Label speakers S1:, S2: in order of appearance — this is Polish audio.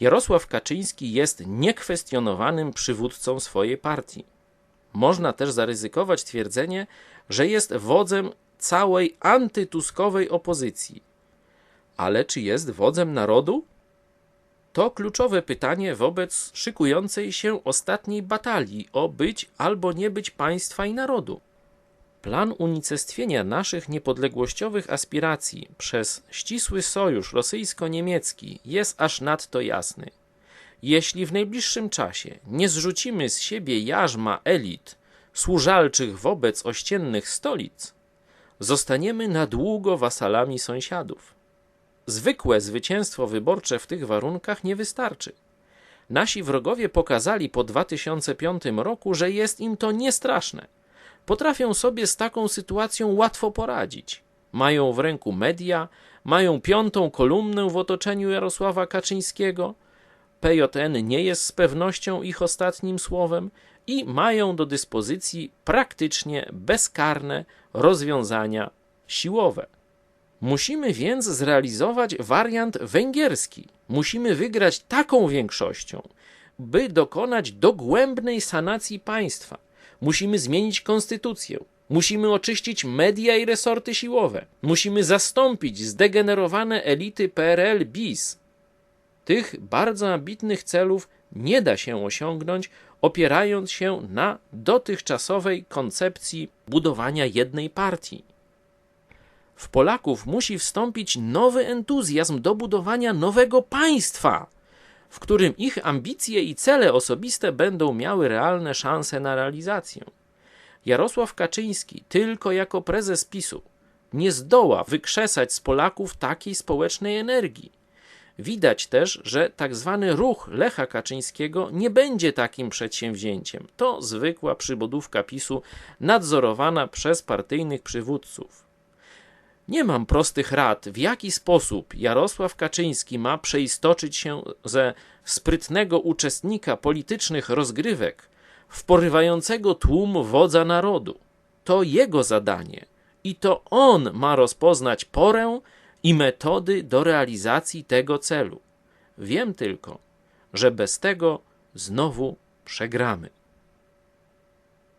S1: Jarosław Kaczyński jest niekwestionowanym przywódcą swojej partii. Można też zaryzykować twierdzenie, że jest wodzem całej antytuskowej opozycji. Ale czy jest wodzem narodu? To kluczowe pytanie wobec szykującej się ostatniej batalii o być albo nie być państwa i narodu. Plan unicestwienia naszych niepodległościowych aspiracji przez ścisły sojusz rosyjsko-niemiecki jest aż nadto jasny. Jeśli w najbliższym czasie nie zrzucimy z siebie jarzma elit służalczych wobec ościennych stolic, zostaniemy na długo wasalami sąsiadów. Zwykłe zwycięstwo wyborcze w tych warunkach nie wystarczy. Nasi wrogowie pokazali po 2005 roku, że jest im to niestraszne. Potrafią sobie z taką sytuacją łatwo poradzić. Mają w ręku media, mają piątą kolumnę w otoczeniu Jarosława Kaczyńskiego. PJN nie jest z pewnością ich ostatnim słowem i mają do dyspozycji praktycznie bezkarne rozwiązania siłowe. Musimy więc zrealizować wariant węgierski. Musimy wygrać taką większością, by dokonać dogłębnej sanacji państwa. Musimy zmienić konstytucję. Musimy oczyścić media i resorty siłowe. Musimy zastąpić zdegenerowane elity PRL bis. Tych bardzo ambitnych celów nie da się osiągnąć, opierając się na dotychczasowej koncepcji budowania jednej partii. W Polaków musi wstąpić nowy entuzjazm do budowania nowego państwa, w którym ich ambicje i cele osobiste będą miały realne szanse na realizację. Jarosław Kaczyński, tylko jako prezes PiSu, nie zdoła wykrzesać z Polaków takiej społecznej energii. Widać też, że tak zwany ruch Lecha Kaczyńskiego nie będzie takim przedsięwzięciem. To zwykła przybodówka PiSu nadzorowana przez partyjnych przywódców. Nie mam prostych rad, w jaki sposób Jarosław Kaczyński ma przeistoczyć się ze sprytnego uczestnika politycznych rozgrywek w porywającego tłum wodza narodu. To jego zadanie i to on ma rozpoznać porę i metody do realizacji tego celu. Wiem tylko, że bez tego znowu przegramy.